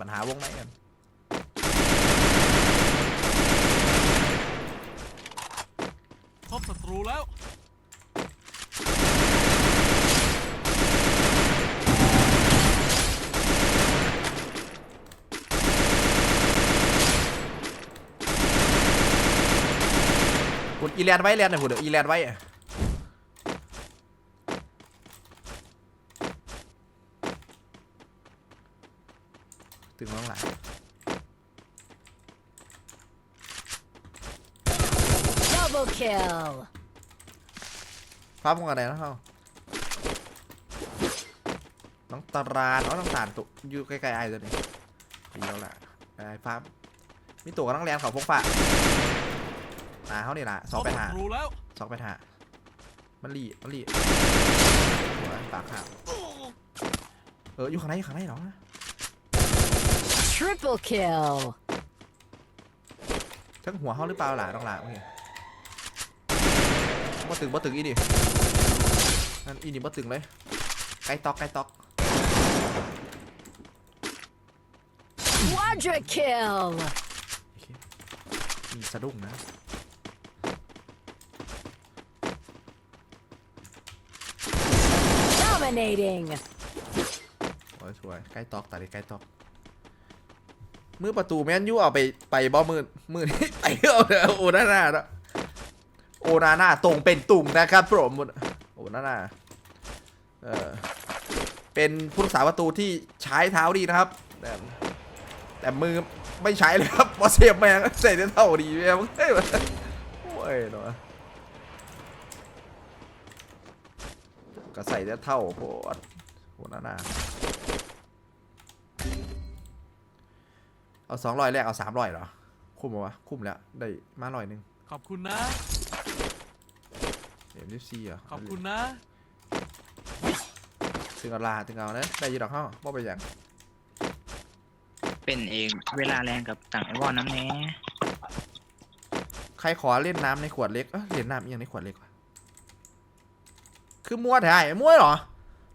ปัญหาวงไหนกันพบศัตรูแล้วกดอีแลนไว้แลนหน่อยคุณเดี๋ยวอีแลนไว้ อะถึงข้างหลัง Double kill. ฟ้าพงอะไรนะเขาน้องตาราน้องน้องตาลตุอยู่ใกล้ๆไอ้ตัวนี้ดีแล้วล่ะไอ้ฟ้ามีตัวกับน้องแลนเขาพกฟ้าหาเขานี่ล่ะสองพบไปศัหาตรูแล้วสองไปหามันรีมันรีหัวปากขาวเอออยู่ข้างในอยู่ข้างในเหรอ Triple kill. ทั้งหัวเขาหรือเปล่าล่ะน้องหล่ะโอเคบ่ตึงบ่ตึงอีดินั่นอีนี่บ่ตึงเลยไกลตอกไกลตอก Quadra kill. โอเคมีสะดุ้งนะ Dominating. สวยสวยใกล้ตอกตัดเลยใกล้ตอก มือประตูแมนยูเอาไปไปบ่มือมือนี่ไปเอาเด้อโอนาน่าเนาะโอนาน่าตรงเป็นตุ่มนะครับผมโอนาน่าเออเป็นผู้รักษาประตูที่ใช้เท้าดีนะครับแต่แต่มือไม่ใช้เลยครับบอเสียบแมงใส่เท่าดีแมงเฮ้ยโอ้ยเนาะก็ใส่ได้เท่าโพดโอนาน่า เอาสองร้อยแรกเอาสามร้อยเหรอ คุ้มปะวะ คุ้มแล้ว ได้มาร้อยหนึ่งขอบคุณนะ เอ็มดิซีเหรอขอบคุณนะถึงเอาลาถึงเอาเนอะได้อยีดอกเข้าบ่ไปนหยังเป็นเองเวลาแรงกับต่างไอวอนน้ำแน่ใครขอเล่นน้ำในขวดเล็กเอ้ยเล่นน้ำอีกอย่างในขวดเล็กวะคือมัวถ่ายมัวเหรอ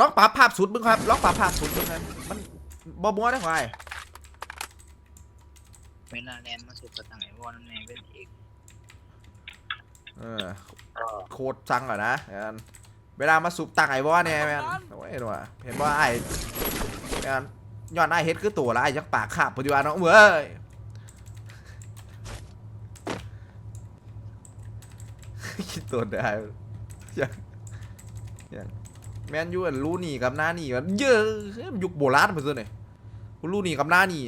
ล็อกปรับภาพสุดมึงครับล็อกปรับภาพสุดมึงครับมันบ่มัวได้ควาย เวลาแรงมาสุดกับต่างไอวอนน้ำแน่เป็นเองเออโคตรจังอะนะแมนเวลามาสูบตังไอ้บ่เนี่ยแมนโอ้ยหนูอะเห็นว่าไอ้แมนย้อนไอ้เฮ็ดคือตัวละไอ้ยักปากขาบปัจจุบันน้องเว้ยคิดตัวได้ยังยังแมนยูอันรู้นี่กับหน้านี่มันเยอะยุคโบราณไปซะหน่อยกูรู้นี่กับหน้านี่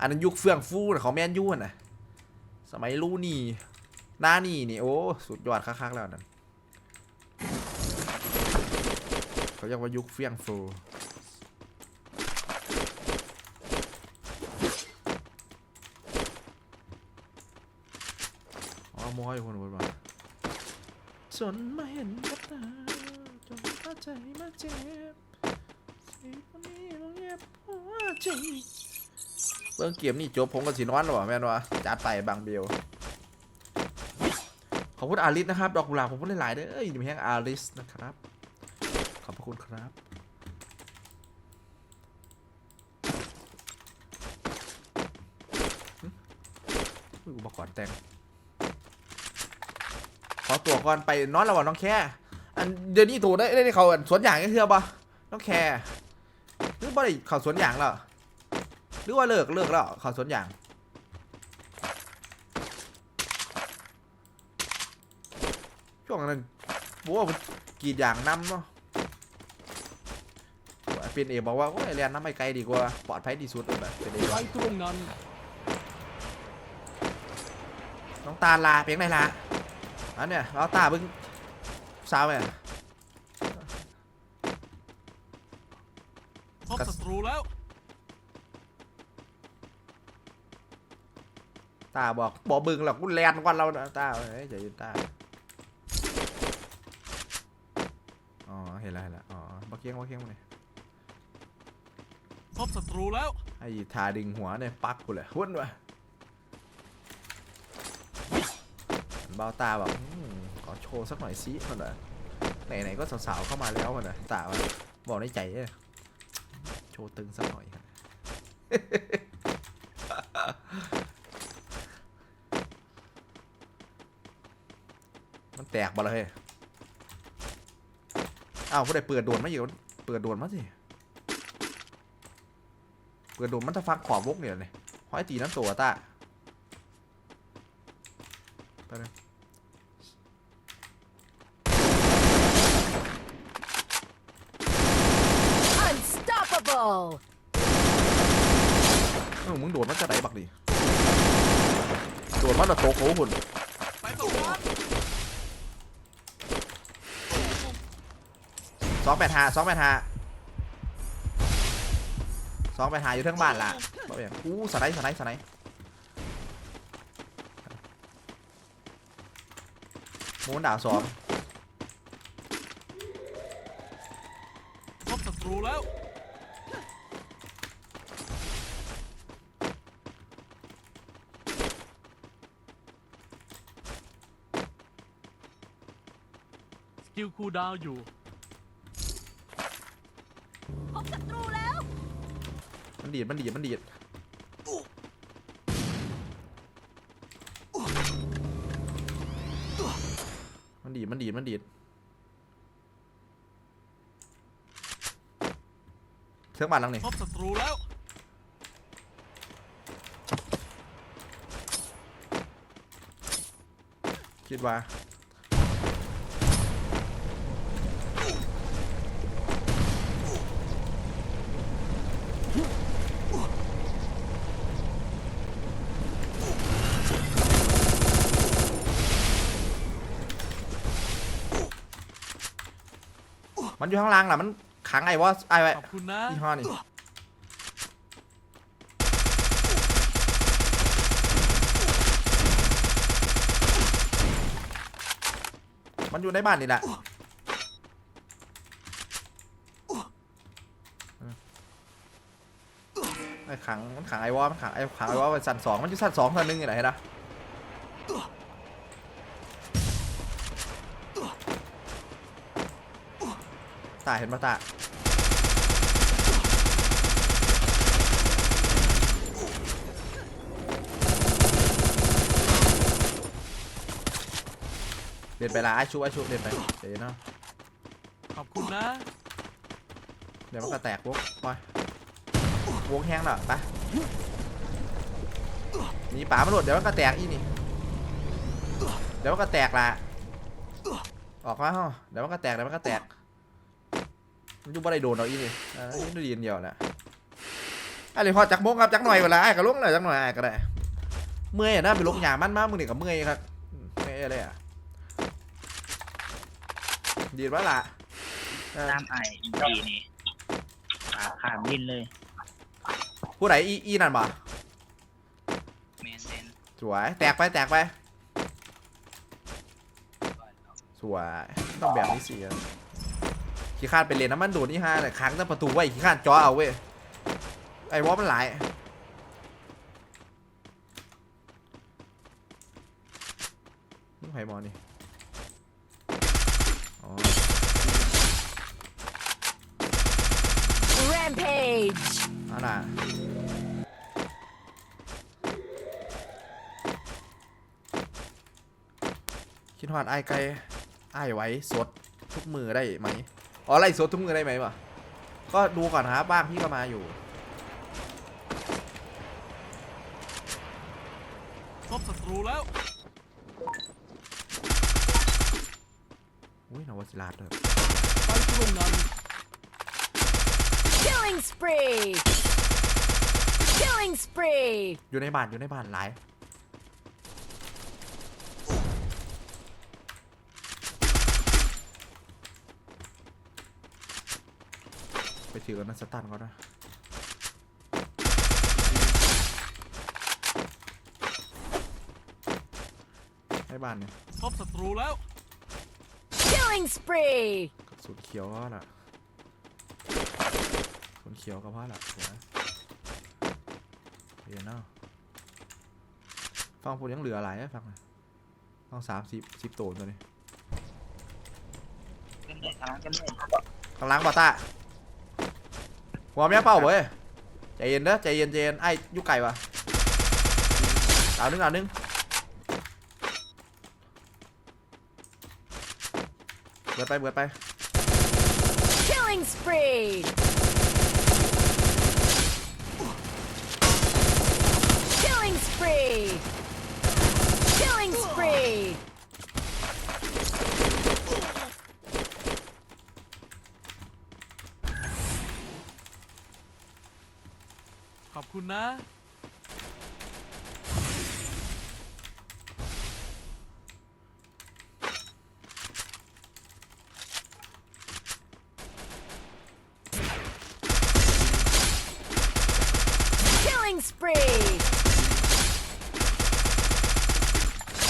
อันนั้นยุคเฟื่องฟูนะของแมนยูนะสมัยรูนี่หน้านี่นี่โอ้สุดยอดคักๆแล้วนั่นเขาเรียกว่ายุคเฟื่องฟูอ๋อมอยคนคนมาจนมาเห็นกับตาจนเข้าใจมาเจ็บสิคนนี้เราเงียบหัวใจ เบิ่งเกมนี่จบผมกับสีนอนหรอแม่นวะจัดไปบางเบลขอบคุณอาริสนะครับ ดอกกุหลาบผมพูดหลายๆเด้อเอ้ยอยู่แห้งอาริสนะครับ ขอบพระคุณครับ อุปกรณ์แต่ง ขอตัวก่อนไปนอนระหว่างน้องแค่อันเดี๋ยวนี้ถูกได้ได้เขาสวนอย่างก็เทือปะน้องแค่หรือบ่ได้เขาสวนอย่างแล้ว หรือว่าเลิกเลิกแล้วเขาสวนอย่างช่วงนั้นบัวมันกรีดอย่างน้ำเนาะเป็นเอกบอกว่าโอ้ยเรียนน้ำไม่ไกลดีกว่าปลอดภัยที่สุดเลยแบบเป็นเอกไปตรงนั้นน้องตาลาเพียงไหนลาอันเนี้ยเราตาเพิ่งสาวไหมพบศัตรูแล้ว ตาบอกบอกบึงหรอกกูแลนกว่าเรานะตาเฮ้ยใจเย็นตาอ๋อเห็นแล้วเห็นแล้วอ๋อบักเคียงบักเคียงมาเลยพบศัตรูแล้วไอ้ทาดึงหัวเนี่ยปักกูเลยหุ่นวะเบาตาแบบอืมขอโชว์สักหน่อยสิมันอะไหนๆก็สาวๆเข้ามาแล้วมันอะตามันบอกในใจเอ้ยโชว์ตึงสักหน่อยครับ มันแตกบ่ละเฮ้ยอ้าวผู้ใดเปิดโดนมาอยู่เปิดโดนมาสิเปิดโดนมันจะฟักขอบวกเนี่ยเลยห้อยตีน้ำตัวตาไปเลย Unstoppable! เออมึงโดดมันจะไหนบักดิโดดมันจะโตกโอ้หุ่น ไปตรงนั้น สองแปดหาสองแปดหาสองแปดหาอยู่ทั้งบ้านล่ะบ่เป็นหยังอู้สไลด์สไลด์สไลด์หมูนดาวสองพบศัตรูแล้วสกิลคูดาวอยู่ มันดีดมันดีดมันดีดมันดีดมันดีดมันดีดเครื่องบ้านหลังนี่พบศัตรูแล้ว คิดว่า มันอยู่ข้างล่างล่ะมันขังไอ้วะไอ้ไว้ขอบคุณนะยี่ห้อนี่มันอยู่ในบ้านนี่แหละไอ้ขังมันขังไอ้วอมันขังไอ้ขังไอ้วอเป็นสันสองมันอยู่สันสองสันหนึ่งอยู่ไหนนะ ตาเห็นปะตาเดินไปละไอ้ชุบไอ้ชุบเดินไปเดี๋ยวเนาะขอบคุณนะ เดี๋ยวมันก็แตกวกไปวกแห้งและไปหนีป่ามาหลุดเดี๋ยวมันก็แตกอีนี่ เดี๋ยวมันก็แตกละออกมาฮะเดี๋ยวมันก็แตกเดี๋ยวมันก็แตก มันอยุ่บ่ได้โดนเอาอีนี่อ่านี่ดูดีนเดียวแหละอะไรพอจักโมงครับจักหน่อยเวลาไอ้ก็ลุกหน่อยจักหน่อยไอ้ก็ได้เมื่อยอะนะไปลกหยามันมากมึงนี่กับเมื่อยครับเมื่อยอะไรอะดีดว่าล่ะเออตามไออีจีนี่ขาขาดบินเลย ผู้ใดอีอีนั่นบ่เมนเซนสวย แตกไปแตกไป สวย ต้องแบบนี้สิ ขี้คร้าดไปเรียนน้ำมันโดดนี่ฮะแต่ค้างแต่ประตูไว้ขี้คร้าดจ่อเอาเว้ยไอ้วอมันหลายนี่ไผ่มอนี่อ๋อ Rampage! เอาล่ะคิดฮอดไอ้ายไก่ไอ้ายไว้สดทุกมือได้ไหม อ๋อไล่สดทุกมือได้ไหมวะก็ดูก่อนนะครับบ้างพี่ก็มาอยู่พบศัตรูแล้วอุ้ยนวศิลาดเลยไปตรงนั้น Killing spree! Killing spree! อยู่ในบ้านอยู่ในบ้านหลาย ไปถือกันนะสตันเขานะในบ้านเนี่ยพบศัตรูแล้ว Killing spree! กระสุนเขียวก็ล่ะกระสุนเขียวก็พอละสวยเรียนเนาะฟังพูดยังเหลืออะไรให้ฟังหน่อยต้องสามสิบสิบโตนตัวนี้กันเลยทางกันเลยกำลังบาตา หัวแม่เป้าเว้ยใจเย็นเด้อใจเย็นใจเย็นไอ้ยุไก่วะดาวนึงดาวนึงเบิดไปเบิดไป Killing spree. Killing spree. Killing spree. ขอบคุณนะ Killing spree.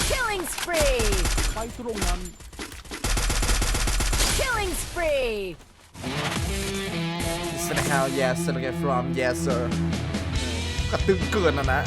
Killing spree. ไปตรงนั้น Killing spree. Send hell yes send get from yes sir กระตึงเกินนะนะ